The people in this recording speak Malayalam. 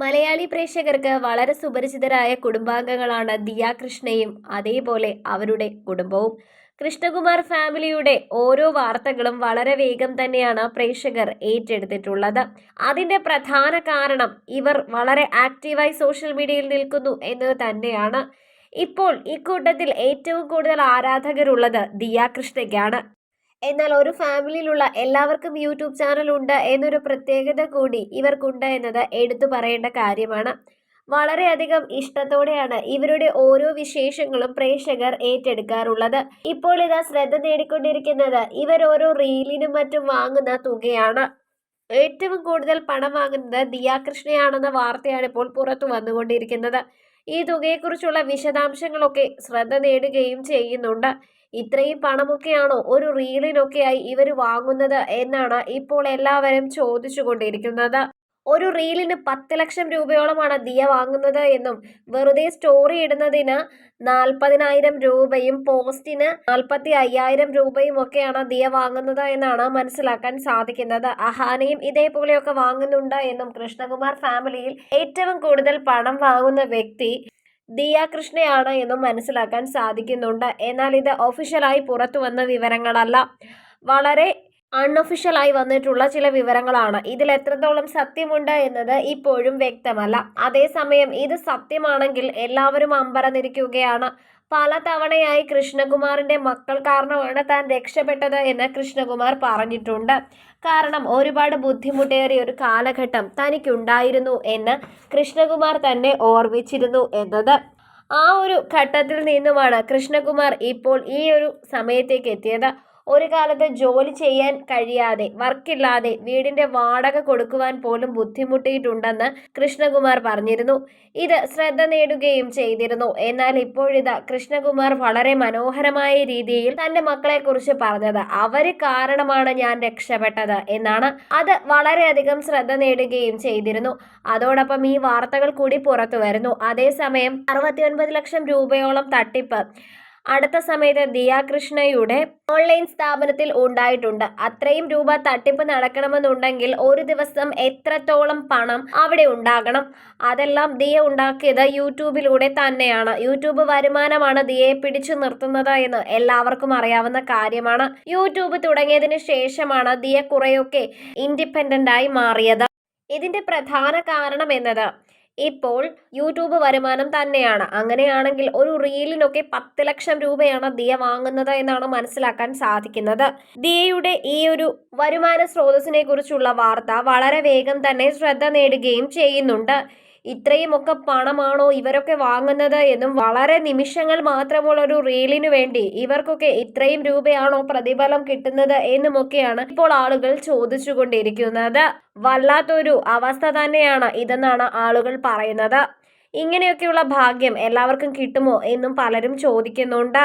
മലയാളി പ്രേക്ഷകർക്ക് വളരെ സുപരിചിതരായ കുടുംബാംഗങ്ങളാണ് ദിയ കൃഷ്ണയും അതേപോലെ അവരുടെ കുടുംബവും. കൃഷ്ണകുമാർ ഫാമിലിയുടെ ഓരോ വാർത്തകളും വളരെ വേഗം തന്നെയാണ് പ്രേക്ഷകർ ഏറ്റെടുത്തിട്ടുള്ളത്. അതിന്റെ പ്രധാന കാരണം ഇവർ വളരെ ആക്റ്റീവായി സോഷ്യൽ മീഡിയയിൽ നിൽക്കുന്നു എന്നത് തന്നെയാണ്. ഇപ്പോൾ ഇക്കൂട്ടത്തിൽ ഏറ്റവും കൂടുതൽ ആരാധകരുള്ളത് ദിയ കൃഷ്ണയ്ക്കാണ്. എന്നാൽ ഒരു ഫാമിലിയിലുള്ള എല്ലാവർക്കും യൂട്യൂബ് ചാനൽ ഉണ്ട് എന്നൊരു പ്രത്യേകത കൂടി ഇവർക്കുണ്ട് എന്നത് എടുത്തു പറയേണ്ട കാര്യമാണ്. വളരെയധികം ഇഷ്ടത്തോടെയാണ് ഇവരുടെ ഓരോ വിശേഷങ്ങളും പ്രേക്ഷകർ ഏറ്റെടുക്കാറുള്ളത്. ഇപ്പോൾ ഇതാ ശ്രദ്ധ നേടിക്കൊണ്ടിരിക്കുന്നത് ഇവർ ഓരോ റീലിനും മറ്റും വാങ്ങുന്ന തുകയാണ്. ഏറ്റവും കൂടുതൽ പണം വാങ്ങുന്നത് ദിയാകൃഷ്ണയാണെന്ന വാർത്തയാണ് ഇപ്പോൾ പുറത്തു വന്നുകൊണ്ടിരിക്കുന്നത്. ഈ തുകയെക്കുറിച്ചുള്ള വിശദാംശങ്ങളൊക്കെ ശ്രദ്ധ നേടുകയും ചെയ്യുന്നുണ്ട്. ഇത്രയും പണമൊക്കെയാണോ ഒരു റീലിനൊക്കെയായി ഇവർ വാങ്ങുന്നത് എന്നാണ് ഇപ്പോൾ എല്ലാവരും ചോദിച്ചുകൊണ്ടിരിക്കുന്നത്. ഒരു റീലിന് പത്ത് ലക്ഷം രൂപയോളമാണ് ദിയ വാങ്ങുന്നത് എന്നും വെറുതെ സ്റ്റോറി ഇടുന്നതിന് നാൽപ്പതിനായിരം രൂപയും പോസ്റ്റിന് നാൽപ്പത്തി അയ്യായിരം രൂപയും ഒക്കെയാണ് ദിയ വാങ്ങുന്നത് എന്നാണ് മനസ്സിലാക്കാൻ സാധിക്കുന്നത്. അഹാനയും ഇതേപോലെയൊക്കെ വാങ്ങുന്നുണ്ട് എന്നും കൃഷ്ണകുമാർ ഫാമിലിയിൽ ഏറ്റവും കൂടുതൽ പണം വാങ്ങുന്ന വ്യക്തി ദിയ കൃഷ്ണയാണ് എന്നും മനസ്സിലാക്കാൻ സാധിക്കുന്നുണ്ട്. എന്നാൽ ഇത് ഒഫീഷ്യലായി പുറത്തു വന്ന വിവരങ്ങളല്ല. വളരെ അൺഒഫീഷ്യലായി വന്നിട്ടുള്ള ചില വിവരങ്ങളാണ്. ഇതിൽ എത്രത്തോളം സത്യമുണ്ട് എന്നത് ഇപ്പോഴും വ്യക്തമല്ല. അതേസമയം ഇത് സത്യമാണെങ്കിൽ എല്ലാവരും അമ്പരന്നിരിക്കുകയാണ്. പല തവണയായി കൃഷ്ണകുമാറിന്റെ മക്കൾ കാരണമാണ് താൻ രക്ഷപ്പെട്ടത് എന്ന് കൃഷ്ണകുമാർ പറഞ്ഞിട്ടുണ്ട്. കാരണം ഒരുപാട് ബുദ്ധിമുട്ടേറിയ ഒരു കാലഘട്ടം തനിക്കുണ്ടായിരുന്നു എന്ന് കൃഷ്ണകുമാർ തന്നെ ഓർമ്മിച്ചിരുന്നു എന്നത്. ആ ഒരു ഘട്ടത്തിൽ നിന്നുമാണ് കൃഷ്ണകുമാർ ഇപ്പോൾ ഈ ഒരു സമയത്തേക്ക് എത്തിയത്. ഒരു കാലത്ത് ജോലി ചെയ്യാൻ കഴിയാതെ വർക്കില്ലാതെ വീടിന്റെ വാടക കൊടുക്കുവാൻ പോലും ബുദ്ധിമുട്ടിയിട്ടുണ്ടെന്ന് കൃഷ്ണകുമാർ പറഞ്ഞിരുന്നു. ഇത് ശ്രദ്ധ നേടുകയും ചെയ്തിരുന്നു. എന്നാൽ ഇപ്പോഴിതാ കൃഷ്ണകുമാർ വളരെ മനോഹരമായ രീതിയിൽ തന്റെ മക്കളെക്കുറിച്ച് പറഞ്ഞത് അവർ കാരണമാണ് ഞാൻ രക്ഷപ്പെട്ടത് എന്നാണ്. അത് വളരെയധികം ശ്രദ്ധ നേടുകയും ചെയ്തിരുന്നു. അതോടൊപ്പം ഈ വാർത്തകൾ കൂടി പുറത്തു വരുന്നു. അതേസമയം അറുപത്തിയൊൻപത് ലക്ഷം രൂപയോളം തട്ടിപ്പ് അടുത്ത സമയത്ത് ദിയാകൃഷ്ണയുടെ ഓൺലൈൻ സ്ഥാപനത്തിൽ ഉണ്ടായിട്ടുണ്ട്. അത്രയും രൂപ തട്ടിപ്പ് നടക്കണമെന്നുണ്ടെങ്കിൽ ഒരു ദിവസം എത്രത്തോളം പണം അവിടെ ഉണ്ടാകണം? അതെല്ലാം ദിയ ഉണ്ടാക്കിയത് യൂട്യൂബിലൂടെ തന്നെയാണ്. യൂട്യൂബ് വരുമാനമാണ് ദിയയെ പിടിച്ചു നിർത്തുന്നത് എന്ന് എല്ലാവർക്കും അറിയാവുന്ന കാര്യമാണ്. യൂട്യൂബ് തുടങ്ങിയതിന് ശേഷമാണ് ദിയ കുറെയൊക്കെ ഇൻഡിപെൻഡന്റ് ആയി മാറിയത്. ഇതിന്റെ പ്രധാന കാരണം എന്നത് ഇപ്പോൾ യൂട്യൂബ് വരുമാനം തന്നെയാണ്. അങ്ങനെയാണെങ്കിൽ ഒരു റീലിനൊക്കെ പത്ത് ലക്ഷം രൂപയാണ് ദിയ വാങ്ങുന്നത് എന്നാണ് മനസ്സിലാക്കാൻ സാധിക്കുന്നത്. ദിയയുടെ ഈ ഒരു വരുമാന സ്രോതസ്സിനെ കുറിച്ചുള്ള വാർത്ത വളരെ വേഗം തന്നെ ശ്രദ്ധ നേടുകയും ചെയ്യുന്നുണ്ട്. ഇത്രയുമൊക്കെ പണമാണോ ഇവരൊക്കെ വാങ്ങുന്നത് എന്നും വളരെ നിമിഷങ്ങൾ മാത്രമുള്ള ഒരു റീലിനു വേണ്ടി ഇവർക്കൊക്കെ ഇത്രയും രൂപയാണോ പ്രതിഫലം കിട്ടുന്നത് എന്നുമൊക്കെയാണ് ഇപ്പോൾ ആളുകൾ ചോദിച്ചുകൊണ്ടിരിക്കുന്നത്. വല്ലാത്തൊരു അവസ്ഥ തന്നെയാണ് ഇതെന്നാണ് ആളുകൾ പറയുന്നത്. ഇങ്ങനെയൊക്കെയുള്ള ഭാഗ്യം എല്ലാവർക്കും കിട്ടുമോ എന്നും പലരും ചോദിക്കുന്നുണ്ട്.